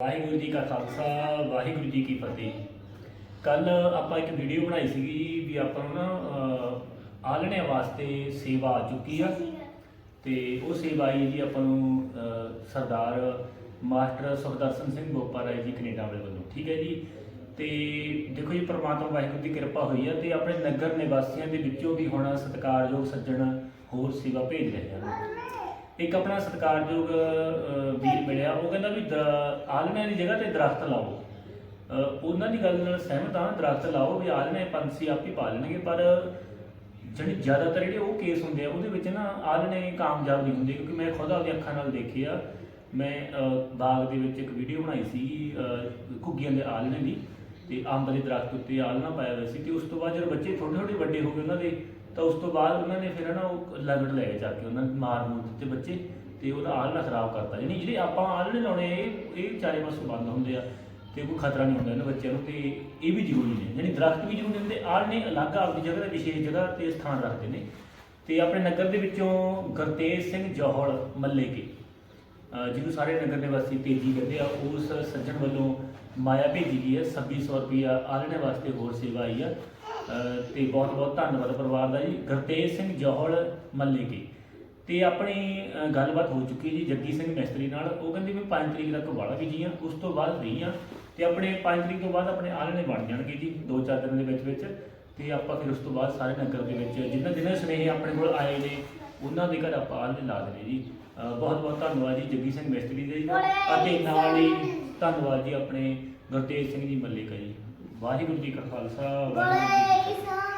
ਵਾਹਿਗੁਰੂ ਜੀ ਕਾ ਖਾਲਸਾ ਵਾਹਿਗੁਰੂ ਜੀ ਕੀ ਫਤਿਹ। ਕੱਲ ਆਪਾਂ ਇੱਕ ਵੀਡੀਓ ਬਣਾਈ ਸੀਗੀ ਵੀ ਆਪਾਂ ਨੂੰ ਨਾ ਅਹ, ਆਲਣੇ ਵਾਸਤੇ ਸੇਵਾ ਆ ਚੁੱਕੀ ਆ। ਤੇ ਉਹ ਸੇਵਾ ਆਈ ਜੀ ਆਪਾਂ ਨੂੰ ਸਰਦਾਰ ਮਾਸਟਰ ਸੁਖਦਰਸ਼ਨ ਸਿੰਘ ਬੋਪਾ ਰਾਏ ਜੀ ਕੈਨੇਡਾ ਵਾਲੇ ਵੱਲੋਂ ਠੀਕ ਹੈ ਜੀ? ਤੇ ਦੇਖੋ ਜੀ ਪ੍ਰਮਾਤਮਾ ਵਾਹਿਗੁਰੂ ਦੀ ਕਿਰਪਾ ਹੋਈ ਆ ਤੇ ਆਪਣੇ ਨਗਰ ਨਿਵਾਸੀਆਂ ਦੇ ਵਿੱਚੋਂ ਵੀ ਹੁਣ ਸਤਿਕਾਰਯੋਗ ਸੱਜਣ ਹੋਰ ਸੇਵਾ ਭੇਜ ਰਹੇ ਹਨ। ਇੱਕ ਆਪਣਾ ਸਤਿਕਾਰਯੋਗ ਵੀਰ ਮਿਲਿਆ ਉਹ ਕਹਿੰਦਾ ਵੀ ਦ- ਆਲ੍ਹਣਿਆਂ ਦੀ ਜਗ੍ਹਾ ਤੇ ਦਰਖਤ ਲਾਓ। ਅਹ, ਉਹਨਾਂ ਦੀ ਗੱਲ ਨਾਲ ਸਹਿਮਤ ਹਾਂ ਦਰਖਤ ਲਾਓ ਵੀ ਆਲ੍ਹਣੇ ਪੰਛੀ ਆਪ ਹੀ ਪਰ ਜਿਹੜੀ ਜ਼ਿਆਦਾਤਰ ਜਿਹੜੇ ਉਹ ਕੇਸ ਹੁੰਦੇ ਆ ਉਹਦੇ ਵਿੱਚ ਨਾ ਆਲ੍ਹਣੇ ਕਾਮਯਾਬ ਨਹੀਂ ਹੁੰਦੇ ਕਿਉਂਕਿ ਮੈਂ ਖੁਦ ਆਪਣੀ ਅੱਖਾਂ ਨਾਲ ਦੇਖਿਆ। ਮੈਂ ਅਹ, ਬਾਗ ਦੇ ਵਿੱਚ ਇੱਕ ਵੀਡੀਓ ਬਣਾਈ ਸੀ ਅਹ, ਘੁੱਗੀਆਂ ਦੇ ਆਲ੍ਹਣੇ ਦੀ ਤੇ ਅੰਬ ਦੇ ਦਰਖਤ ਉੱਤੇ ਆਲ੍ਹਣਾ ਪਾਇਆ ਹੋਇਆ ਸੀ ਤੇ ਉਸ ਤੋਂ ਬਾਅਦ ਜਦੋਂ ਬੱਚੇ ਥੋੜੇ ਥੋੜੇ ਵੱਡੇ ਹੋ ਗਏ ਉਹਨਾਂ ਦੇ ਤਾਂ ਉਸ ਤੋਂ ਬਾਅਦ ਉਹਨਾਂ ਨੇ ਫਿਰ ਨਾ ਉਹ ਲਗੜ ਲੈ ਕੇ ਜਾ ਕੇ ਉਹਨਾਂ ਨੂੰ ਮਾਰ ਮੂਰ ਦਿੱਤੇ ਬੱਚੇ। ਤੇ ਉਹਦਾ ਆਲ੍ਹਣਾ ਖਰਾਬ ਕਰਤਾ। ਯਾਨੀ ਜਿਹੜੇ ਆਪਾਂ ਆਲ੍ਹਣੇ ਲਾਉਣੇ, ਇਹ ਇਹ ਚਾਰੇ ਪਾਸੋਂ ਬੰਦ ਹੁੰਦੇ ਆ ਤੇ ਕੋਈ ਖਤਰਾ ਨਹੀਂ ਹੁੰਦਾ ਇਹਨਾਂ ਬੱਚਿਆਂ ਨੂੰ ਤੇ ਇਹ ਵੀ ਜ਼ਰੂਰੀ ਨੇ। ਯਾਨੀ ਦਰਖਤ ਵੀ ਜ਼ਰੂਰੀ ਹੁੰਦੇ ਆਲ੍ਹਣੇ ਅਲੱਗ ਆਪਦੀ ਜਗ੍ਹਾ ਤੇ ਵਿਸ਼ੇਸ਼ ਜਗ੍ਹਾ ਤੇ ਸਥਾਨ ਰੱਖਦੇ ਨੇ। ਤੇ ਆਪਣੇ ਨਗਰ ਦੇ ਵਿੱਚੋਂ ਗੁਰਤੇਜ ਸਿੰਘ ਜੋਹਲ ਮੱਲੇ ਕੇ ਜਿਹਨੂੰ ਸਾਰੇ ਨਗਰ ਨਿਵਾਸੀ ਤੇਜੀ ਕਹਿੰਦੇ ਆ, ਉਸ ਸੱਜਣ ਵੱਲੋਂ ਮਾਇਆ ਭੇਜੀ ਗਈ ਹੈ 2600 ਰੁਪਿਆ ਆਲਣੇ ਵਾਸਤੇ ਹੋਰ ਸੇਵਾ ਆਈ ਆ। ਅਹ, ਤੇ ਬਹੁਤ ਬਹੁਤ ਧੰਨਵਾਦ ਪਰਿਵਾਰ ਦਾ ਜੀ। ਗੁਰਤੇਜ ਸਿੰਘ ਜੋਹਲ ਮੱਲੇ ਕੇ ਤੇ ਆਪਣੀ ਅਹ ਗੱਲਬਾਤ ਹੋ ਚੁੱਕੀ ਜੀ ਜੱਗੀ ਸਿੰਘ ਮਿਸਤਰੀ ਨਾਲ। ਉਹ ਕਹਿੰਦੇ ਵੀ 5 ਤਰੀਕ ਤੱਕ ਵਾਲਾ ਵੀ ਜੀ ਆ, ਉਸ ਤੋਂ ਬਾਅਦ ਫ੍ਰੀ ਆ। ਤੇ ਆਪਣੇ 5 ਤਰੀਕ ਤੋਂ ਬਾਅਦ ਆਪਣੇ ਆਲਣੇ ਬਣ ਜਾਣਗੇ ਜੀ 2-4 ਦਿਨ ਦੇ ਵਿੱਚ ਵਿੱਚ। ਤੇ ਆਪਾਂ ਫਿਰ ਉਸ ਤੋਂ ਬਾਅਦ ਸਾਰੇ ਨਗਰ ਦੇ ਵਿੱਚ, ਜਿੰਨਾ ਜਿੰਨਾ ਸੁਨੇਹੇ ਆਪਣੇ ਕੋਲ ਆਏ ਨੇ, ਉਹਨਾਂ ਦੇ ਘਰ ਆਪਾਂ ਆਲਣੇ ਲਾ ਦੇਣੇ ਜੀ। ਬਹੁਤ ਬਹੁਤ ਧੰਨਵਾਦ ਜੀ ਜੱਗੀ ਸਿੰਘ ਮਿਸਤਰੀ ਦੇ। ਜੀ ਅਤੇ ਨਾਲ ਹੀ ਧੰਨਵਾਦ ਜੀ ਆਪਣੇ ਗੁਰਤੇਜ ਸਿੰਘ ਜੀ ਮੱਲਿਕ ਜੀ। ਵਾਹਿਗੁਰੂ ਜੀ ਕਾ ਖਾਲਸਾ, ਵਾਹਿਗੁਰੂ ਜੀ ਕੀ ਫਤਿਹ।